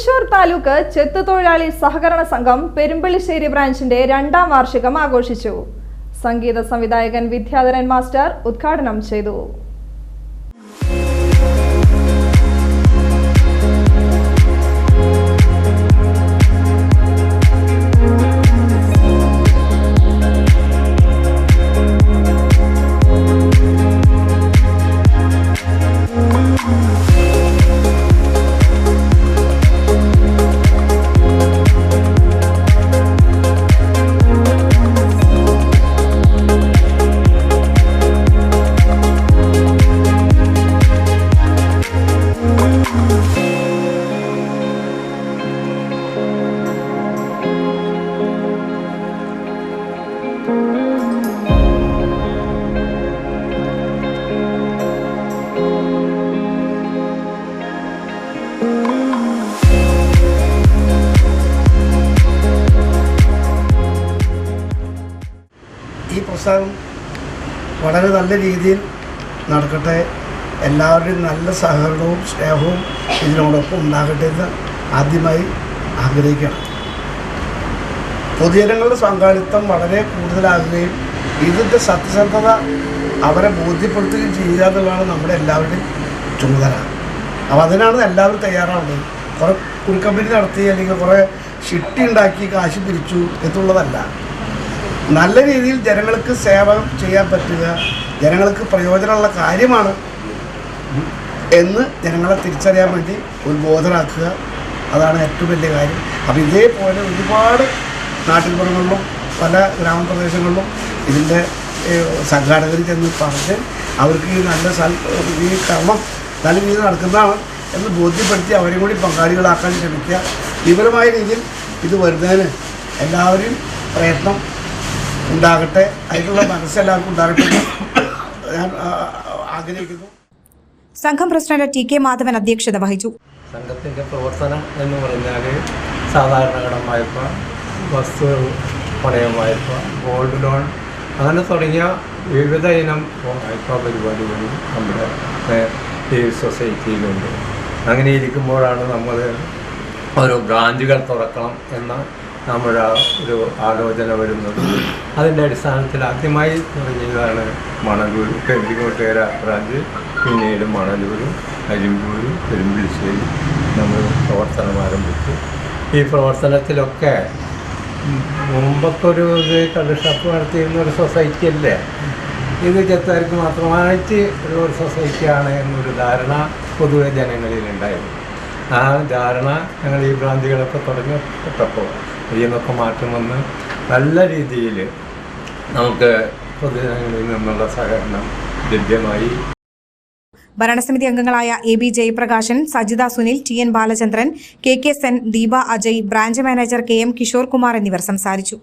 തൃശൂർ താലൂക്ക് ചെത്തുതൊഴിലാളി സഹകരണ സംഘം പെരുമ്പള്ളിശ്ശേരി ബ്രാഞ്ചിന്റെ രണ്ടാം വാർഷികം ആഘോഷിച്ചു. സംഗീത സംവിധായകൻ വിദ്യാധരൻ മാസ്റ്റർ ഉദ്ഘാടനം ചെയ്തു. ഈ പ്രസ്ഥാനം വളരെ നല്ല രീതിയിൽ നടക്കട്ടെ. എല്ലാവരുടെയും നല്ല സഹകരണവും സ്നേഹവും ഇതിനോടൊപ്പം ഉണ്ടാകട്ടെ എന്ന് ആദ്യമായി ആഗ്രഹിക്കണം പൊതുജനങ്ങളുടെ പങ്കാളിത്തം വളരെ കൂടുതലാകുകയും ഇതിന്റെ സത്യസന്ധത അവരെ ബോധ്യപ്പെടുത്തുകയും ചെയ്യുക എന്നുള്ളതാണ് നമ്മുടെ എല്ലാവരുടെയും ചുമതല. അപ്പോൾ അതിനാണ് എല്ലാവരും തയ്യാറാവുന്നത്. കുറേ കുരുക്കമ്പനി നടത്തി അല്ലെങ്കിൽ കുറേ ഷിട്ടി ഉണ്ടാക്കി കാശ് പിരിച്ചു എന്നുള്ളതല്ല. നല്ല രീതിയിൽ ജനങ്ങൾക്ക് സേവനം ചെയ്യാൻ പറ്റുക ജനങ്ങൾക്ക് പ്രയോജനമുള്ള കാര്യമാണ് എന്ന് ജനങ്ങളെ തിരിച്ചറിയാൻ വേണ്ടി ഒരു ഉത്ബോധനാക്കുക. അതാണ് ഏറ്റവും വലിയ കാര്യം. അപ്പോൾ ഇതേപോലെ ഒരുപാട് നാട്ടിൻപുറങ്ങളിലും പല ഗ്രാമപ്രദേശങ്ങളിലും ഇതിന്റെ സംഘാടകർ ചെന്ന് പറഞ്ഞ് അവർക്ക് ഈ നല്ല സൽ ഈ കർമ്മം നല്ല രീതിയിൽ നടക്കുന്നതാണ് എന്ന് ബോധ്യപ്പെടുത്തി അവരെയും കൂടി പങ്കാളികളാക്കാൻ ശ്രമിക്കുക. വിപുലമായ രീതിയിൽ ഇത് വരുന്നതിന് എല്ലാവരും പ്രയത്നം ഉണ്ടാകട്ടെ. അതിനുള്ള മനസ്സെല്ലാവർക്കും ഉണ്ടാകട്ടെ ഞാൻ ആഗ്രഹിക്കുന്നു. സംഘം പ്രസിഡന്റ് ടി കെ മാധവൻ അധ്യക്ഷത വഹിച്ചു. സംഘത്തിന്റെ പ്രവർത്തനം എന്ന് പറഞ്ഞാൽ സാധാരണ കടം വായ്പ വസ്തു പണയം വായ്പ ഗോൾഡ് ലോൺ അങ്ങനെ തുടങ്ങിയ വിവിധ ഇനം വായ്പാ പരിപാടികളും നമ്മുടെ ഈ സൊസൈറ്റിയിലുണ്ട്. അങ്ങനെ ഇരിക്കുമ്പോഴാണ് നമ്മൾ ഓരോ ബ്രാഞ്ചുകൾ തുറക്കണം എന്ന നമ്മുടെ ഒരു ആലോചന വരുന്നത്. അതിന്റെ അടിസ്ഥാനത്തിൽ ആദ്യമായി തുടങ്ങിയതാണ് മണലൂർ പെരുമ്പിക്കോട്ടുകര ബ്രാഞ്ച് പിന്നീട് മണലൂരും അരിമ്പൂരും പെരുമ്പിളിശ്ശേരി നമ്മൾ പ്രവർത്തനം ആരംഭിച്ചു. ഈ പ്രവർത്തനത്തിലൊക്കെ മുമ്പൊക്കെ ഒരു ഇത് ഷാപ്പ് നടത്തിയിരുന്ന ഒരു സൊസൈറ്റി അല്ലേ? ഇത് ചെത്താർക്ക് മാത്രമായിട്ട് ഉള്ള ഒരു സൊസൈറ്റിയാണ് എന്നൊരു ധാരണ പൊതുവെ ജനങ്ങളിലുണ്ടായിരുന്നു ആ ധാരണ ഞങ്ങൾ ഈ ബ്രാഞ്ചുകളൊക്കെ തുടങ്ങിപ്പെട്ടപ്പോൾ ഇതിൽ നിന്നൊക്കെ മാറ്റം വന്ന് നല്ല രീതിയിൽ നമുക്ക് പൊതുജനങ്ങളിൽ നിന്നുള്ള സഹകരണം ലഭ്യമായി. ഭരണസമിതി അംഗങ്ങളായ A B Jayaprakashan Sajitha Sunil T N Balachandran K K Sen Deepa Ajay branch manager K M Kishore Kumar എന്നിവർ സംസാരിച്ചു.